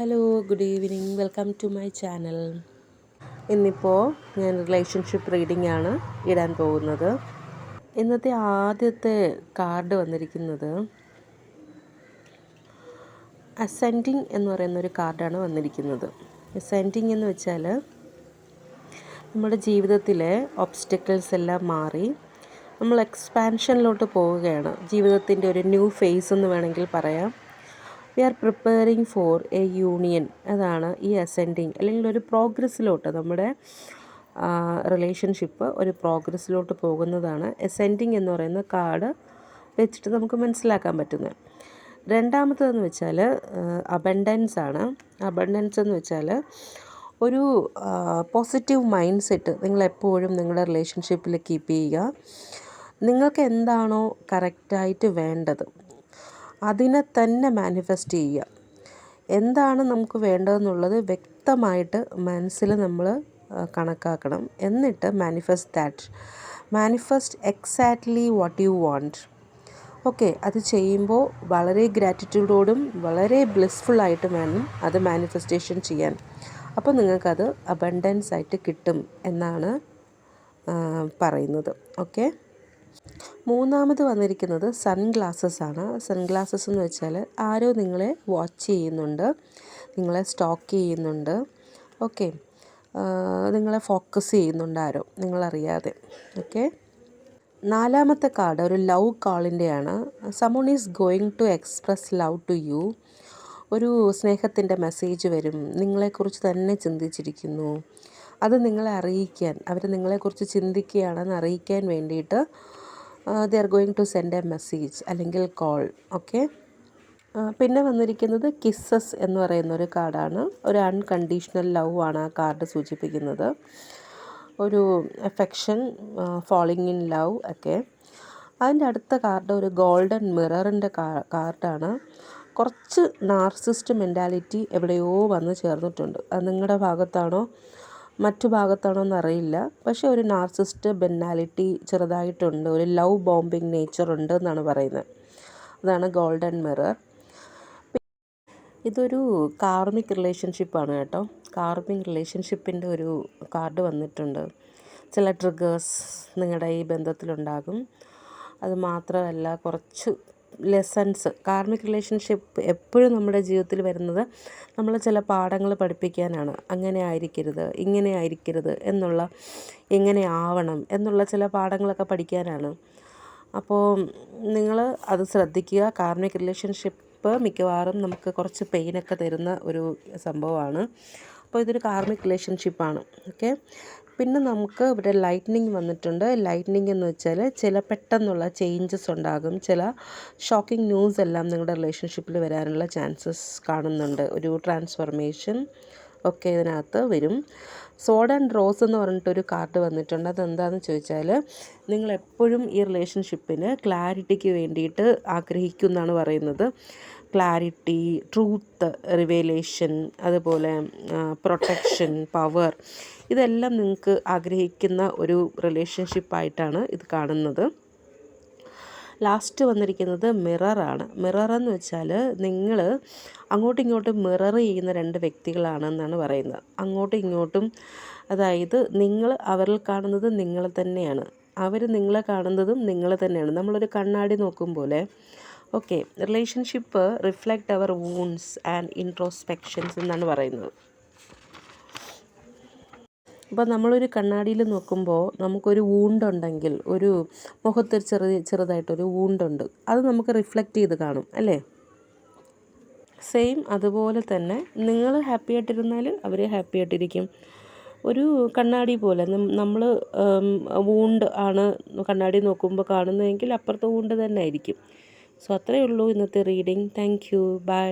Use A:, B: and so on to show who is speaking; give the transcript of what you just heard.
A: Hello good evening welcome to my channel ഇന്നിപ്പോൾ ഞാൻ relationship reading ആണ് ഇടാൻ പോകുന്നത്. ഇന്നത്തെ ആദ്യത്തെ കാർഡ് വന്നിരിക്കുന്നത് അസെൻഡിങ് എന്ന് പറയുന്ന ഒരു കാർഡാണ് വന്നിരിക്കുന്നത്. അസെൻഡിങ് എന്ന് വെച്ചാൽ നമ്മുടെ ജീവിതത്തിലെ ഒബ്സ്റ്റക്കിൾസ് എല്ലാം മാറി നമ്മൾ എക്സ്പാൻഷനിലോട്ട് പോവുകയാണ്. ജീവിതത്തിന്റെ ഒരു ന്യൂ ഫേസ് എന്ന് വേണമെങ്കിൽ പറയാം. We are preparing for a union അതാണ് ഈ അസെൻഡിങ് അല്ലെങ്കിൽ ഒരു പ്രോഗ്രസ്സിലോട്ട് നമ്മുടെ റിലേഷൻഷിപ്പ് ഒരു പ്രോഗ്രസ്സിലോട്ട് പോകുന്നതാണ്. അസെൻഡിങ് എന്ന് പറയുന്ന കാർഡ് വെച്ചിട്ട് നമുക്ക് മനസ്സിലാക്കാൻ പറ്റുന്നത്. രണ്ടാമത്തതെന്ന് വെച്ചാൽ അബണ്ടൻസ് ആണ്. അബണ്ടൻസ് എന്ന് വെച്ചാൽ ഒരു പോസിറ്റീവ് മൈൻഡ് സെറ്റ് നിങ്ങളെപ്പോഴും നിങ്ങളുടെ റിലേഷൻഷിപ്പിൽ കീപ്പ് ചെയ്യുക. നിങ്ങൾക്ക് എന്താണോ കറക്റ്റായിട്ട് വേണ്ടത്. അതിനെ തന്നെ മാനിഫെസ്റ്റ് ചെയ്യുക. എന്താണ് നമുക്ക് വേണ്ടതെന്നുള്ളത് വ്യക്തമായിട്ട് മനസ്സിൽ നമ്മൾ കണക്കാക്കണം. എന്നിട്ട് manifest that manifest exactly what you want okay അത് ചെയ്യുമ്പോൾ വളരെ ഗ്രാറ്റിറ്റ്യൂഡോടും വളരെ ബ്ലിസ്ഫുള്ളായിട്ടും വേണം അത് മാനിഫെസ്റ്റേഷൻ ചെയ്യാൻ. അപ്പോൾ നിങ്ങൾക്കത് അബണ്ടൻസ് ആയിട്ട് കിട്ടും എന്നാണ് പറയുന്നത്. ഓക്കെ മൂന്നാമത് വന്നിരിക്കുന്നത് സൺ ഗ്ലാസസ് ആണ്. സൺ ഗ്ലാസസ് എന്ന് വെച്ചാൽ ആരോ നിങ്ങളെ വാച്ച് ചെയ്യുന്നുണ്ട് നിങ്ങളെ സ്റ്റോക്ക് ചെയ്യുന്നുണ്ട്. ഓക്കെ. നിങ്ങളെ ഫോക്കസ് ചെയ്യുന്നുണ്ട് ആരോ നിങ്ങളറിയാതെ. ഓക്കെ. നാലാമത്തെ കാർഡ് ഒരു love കാളിന്റെയാണ്. Someone is going to express love to you ഒരു സ്നേഹത്തിന്റെ മെസ്സേജ് വരും. നിങ്ങളെക്കുറിച്ച് തന്നെ ചിന്തിച്ചിരിക്കുന്നു. അത് നിങ്ങളെ അറിയിക്കാൻ അവർ നിങ്ങളെക്കുറിച്ച് ചിന്തിക്കുകയാണെന്ന് അറിയിക്കാൻ വേണ്ടിയിട്ട് they are going to send a message അല്ലെങ്കിൽ കോൾ ഓക്കെ പിന്നെ വന്നിരിക്കുന്നത് കിസ്സസ് എന്ന് പറയുന്ന ഒരു കാർഡാണ്. ഒരു അൺകണ്ടീഷണൽ ലവ് ആണ് ആ കാർഡ് സൂചിപ്പിക്കുന്നത്. ഒരു എഫെക്ഷൻ ഫോളിങ് ഇൻ ലവ് ഒക്കെ അതിന്റെ അടുത്ത കാർഡ് ഒരു ഗോൾഡൻ മിററിന്റെ കാർഡാണ്. കുറച്ച് നാർസിസ്റ്റ് മെന്റാലിറ്റി എവിടെയോ വന്ന് ചേർന്നിട്ടുണ്ട്. അത് നിങ്ങളുടെ ഭാഗത്താണോ? മറ്റു ഭാഗത്താണോ എന്നറിയില്ല പക്ഷേ ഒരു നാർസിസ്റ്റ് ബെന്നാലിറ്റി ചെറുതായിട്ടുണ്ട്. ഒരു ലവ് ബോംബിങ് നേച്ചർ ഉണ്ട് എന്നാണ് പറയുന്നത്. അതാണ് ഗോൾഡൻ മിറർ. ഇതൊരു കാർമിക് റിലേഷൻഷിപ്പാണ് കേട്ടോ. കാർമിക് റിലേഷൻഷിപ്പിന്റെ ഒരു കാർഡ് വന്നിട്ടുണ്ട്. ചില ട്രിഗേഴ്സ് നിങ്ങളുടെ ഈ ബന്ധത്തിലുണ്ടാകും. അത് മാത്രമല്ല കുറച്ച് ലെസൺസ് കാർമിക് റിലേഷൻഷിപ്പ് എപ്പോഴും നമ്മുടെ ജീവിതത്തിൽ വരുന്നത് നമ്മൾ ചില പാഠങ്ങൾ പഠിപ്പിക്കാനാണ്. അങ്ങനെ ആയിരിക്കരുത് ഇങ്ങനെ ആയിരിക്കരുത് എന്നുള്ള എങ്ങനെ ആവണം എന്നുള്ള ചില പാഠങ്ങളൊക്കെ പഠിക്കാനാണ്. അപ്പോൾ നിങ്ങൾ അത് ശ്രദ്ധിക്കുക. കാർമിക് റിലേഷൻഷിപ്പ് മിക്കവാറും നമുക്ക് കുറച്ച് പെയിനൊക്കെ തരുന്ന ഒരു സംഭവമാണ്. അപ്പോൾ ഇതൊരു കാർമിക് റിലേഷൻഷിപ്പാണ് ഓക്കെ പിന്നെ നമുക്ക് ഇവിടെ ലൈറ്റ്നിങ് വന്നിട്ടുണ്ട്. ലൈറ്റ്നിങ് എന്ന് വെച്ചാൽ ചില പെട്ടെന്നുള്ള ചേഞ്ചസ് ഉണ്ടാകും. ചില ഷോക്കിംഗ് ന്യൂസ് എല്ലാം നിങ്ങളുടെ റിലേഷൻഷിപ്പിൽ വരാനുള്ള ചാൻസസ് കാണുന്നുണ്ട്. ഒരു ട്രാൻസ്ഫോർമേഷൻ ഒക്കെ ഇതിനകത്ത് വരും. സോഡ് ആൻഡ് റോസ് എന്ന് പറഞ്ഞിട്ടൊരു കാർഡ് വന്നിട്ടുണ്ട്. അതെന്താണെന്ന് ചോദിച്ചാൽ നിങ്ങൾ എപ്പോഴും ഈ റിലേഷൻഷിപ്പിന് ക്ലാരിറ്റിക്ക് വേണ്ടിയിട്ട് ആഗ്രഹിക്കുന്നതാണ് പറയുന്നത്. ക്ലാരിറ്റി ട്രൂത്ത് റിവേലേഷൻ അതുപോലെ പ്രൊട്ടക്ഷൻ പവർ ഇതെല്ലാം നിങ്ങൾക്ക് ആഗ്രഹിക്കുന്ന ഒരു റിലേഷൻഷിപ്പായിട്ടാണ് ഇത് കാണുന്നത്. ലാസ്റ്റ് വന്നിരിക്കുന്നത് മിററാണ് മിറർ എന്ന് വെച്ചാൽ നിങ്ങൾ അങ്ങോട്ടും ഇങ്ങോട്ടും മിറർ ചെയ്യുന്ന രണ്ട് വ്യക്തികളാണെന്നാണ് പറയുന്നത്. അങ്ങോട്ടും ഇങ്ങോട്ടും അതായത് നിങ്ങൾ അവരിൽ കാണുന്നത് നിങ്ങളെ തന്നെയാണ്. അവർ നിങ്ങളെ കാണുന്നതും നിങ്ങളെ തന്നെയാണ്. നമ്മളൊരു കണ്ണാടി നോക്കും പോലെ okay relationship reflect our wounds and introspections എന്നാണ് പറയുന്നത്. അപ്പോൾ നമ്മളൊരു കണ്ണാടിയിൽ നോക്കുമ്പോൾ നമുക്കൊരു വൂണ്ടുണ്ടെങ്കിൽ ഒരു മുഖത്തൊരു ചെറിയ ചെറുതായിട്ടൊരു വൂണ്ടുണ്ട് അത് നമുക്ക് റിഫ്ലക്റ്റ് ചെയ്ത് കാണും അല്ലേ? സെയിം അതുപോലെ തന്നെ നിങ്ങൾ ഹാപ്പി ആയിട്ടിരുന്നാൽ അവർ ഹാപ്പി ആയിട്ടിരിക്കും. ഒരു കണ്ണാടി പോലെ നമ്മൾ വൂണ്ട് ആണ് കണ്ണാടി നോക്കുമ്പോൾ കാണുന്നതെങ്കിൽ അപ്പുറത്തെ വൂണ്ട് തന്നെ ആയിരിക്കും. സോ അത്രയേ ഉള്ളൂ ഇന്നത്തെ റീഡിങ് താങ്ക് യു ബൈ